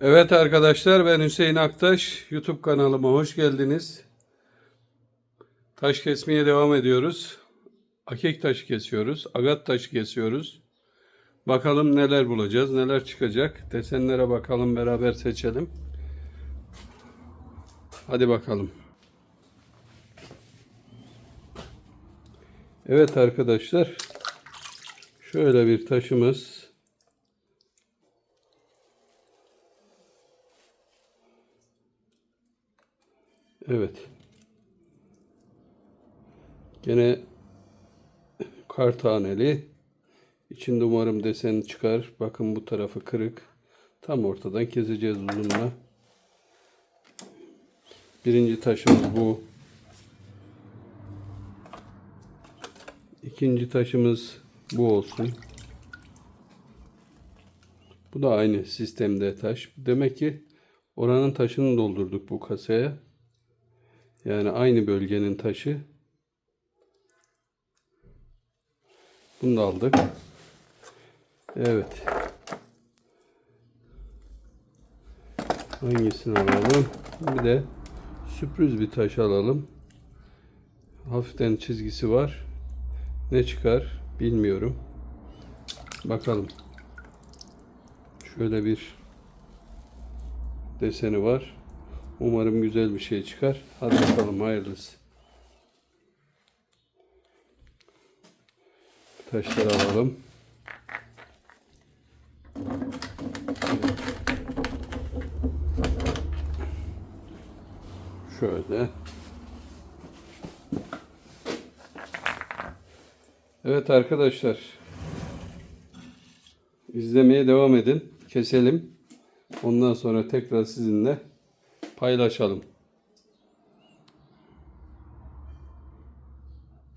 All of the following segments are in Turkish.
Evet arkadaşlar ben Hüseyin Aktaş. YouTube kanalıma hoş geldiniz. Taş kesmeye devam ediyoruz. Akek taşı kesiyoruz. Agat taşı kesiyoruz. Bakalım neler bulacağız, neler çıkacak. Desenlere bakalım beraber seçelim. Hadi bakalım. Evet arkadaşlar. Şöyle bir taşımız. Evet. Gene kar taneli. İçinde umarım desen çıkar. Bakın bu tarafı kırık. Tam ortadan keseceğiz uzunla. Birinci taşımız bu. İkinci taşımız bu olsun. Bu da aynı sistemde taş. Demek ki oranın taşını doldurduk bu kasaya. Yani aynı bölgenin taşı. Bunu da aldık. Evet. Hangisini alalım? Bir de sürpriz bir taş alalım. Hafiften çizgisi var. Ne çıkar bilmiyorum. Bakalım. Şöyle bir deseni var. Umarım güzel bir şey çıkar. Hadi bakalım hayırlısı. Taşları alalım. Şöyle. Evet arkadaşlar. İzlemeye devam edin. Keselim. Ondan sonra tekrar sizinle paylaşalım.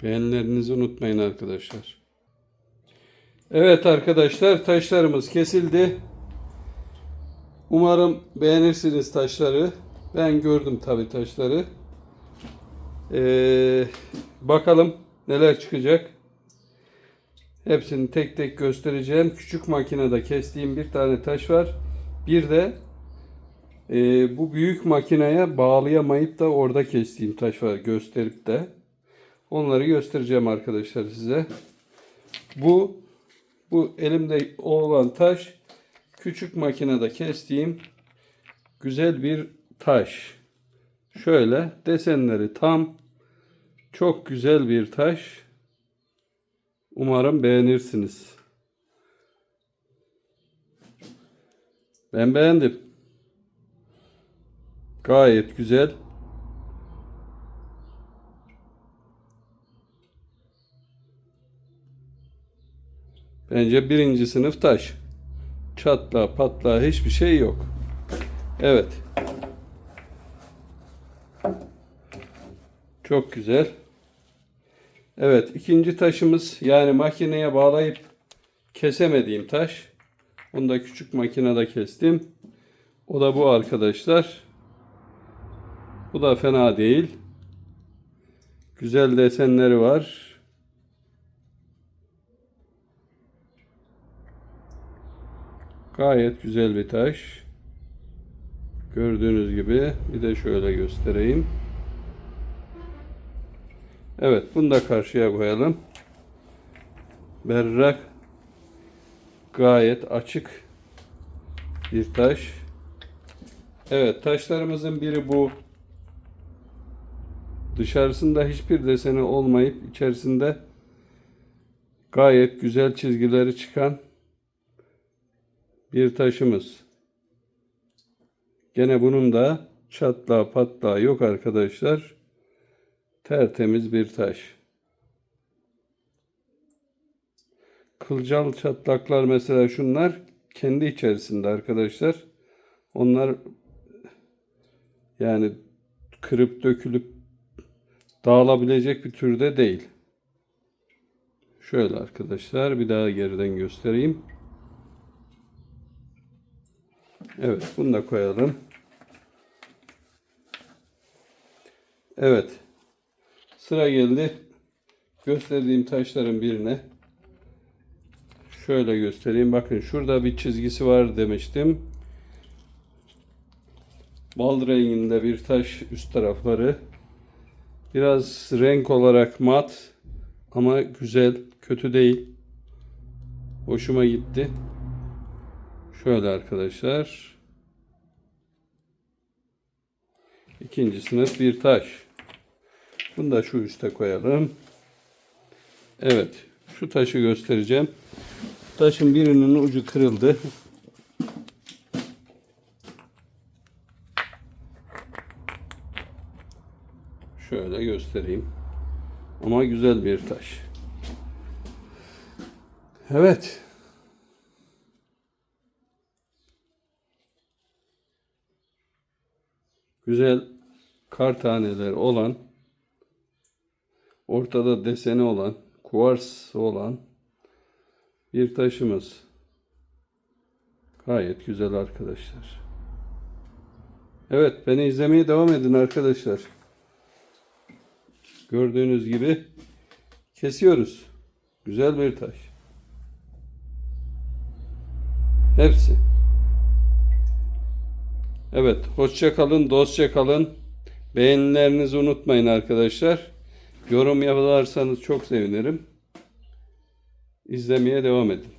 Beğenilerinizi unutmayın arkadaşlar. Evet arkadaşlar taşlarımız kesildi. Umarım beğenirsiniz taşları. Ben gördüm tabi taşları. Ee, bakalım neler çıkacak. Hepsini tek tek göstereceğim. Küçük makinede kestiğim bir tane taş var. Bir de e, bu büyük makineye bağlayamayıp da orada kestiğim taş var gösterip de. Onları göstereceğim arkadaşlar size. Bu bu elimde olan taş küçük makinede kestiğim güzel bir taş. Şöyle desenleri tam çok güzel bir taş. Umarım beğenirsiniz. Ben beğendim. Gayet güzel. Bence birinci sınıf taş. Çatla patla hiçbir şey yok. Evet. Çok güzel. Evet ikinci taşımız yani makineye bağlayıp kesemediğim taş. Onu da küçük makinede kestim. O da bu arkadaşlar. Bu da fena değil. Güzel desenleri var. Gayet güzel bir taş. Gördüğünüz gibi bir de şöyle göstereyim. Evet bunu da karşıya koyalım. Berrak gayet açık bir taş. Evet taşlarımızın biri bu. Dışarısında hiçbir deseni olmayıp içerisinde gayet güzel çizgileri çıkan bir taşımız. Gene bunun da çatla patla yok arkadaşlar. Tertemiz bir taş. Kılcal çatlaklar mesela şunlar kendi içerisinde arkadaşlar. Onlar yani kırıp dökülüp dağılabilecek bir türde değil. Şöyle arkadaşlar bir daha geriden göstereyim. Evet bunu da koyalım. Evet. Sıra geldi. Gösterdiğim taşların birine. Şöyle göstereyim. Bakın şurada bir çizgisi var demiştim. Bal renginde bir taş üst tarafları. Biraz renk olarak mat ama güzel, kötü değil. Hoşuma gitti. Şöyle arkadaşlar. İkinci sınıf bir taş. Bunu da şu üste koyalım. Evet. Şu taşı göstereceğim. Taşın birinin ucu kırıldı. Şöyle göstereyim. Ama güzel bir taş. Evet. Güzel kar taneleri olan ortada deseni olan kuvars olan bir taşımız. Gayet güzel arkadaşlar. Evet beni izlemeye devam edin arkadaşlar. Gördüğünüz gibi kesiyoruz. Güzel bir taş. Hepsi. Evet, hoşça kalın, dostça kalın. Beğenilerinizi unutmayın arkadaşlar. Yorum yaparsanız çok sevinirim. İzlemeye devam edin.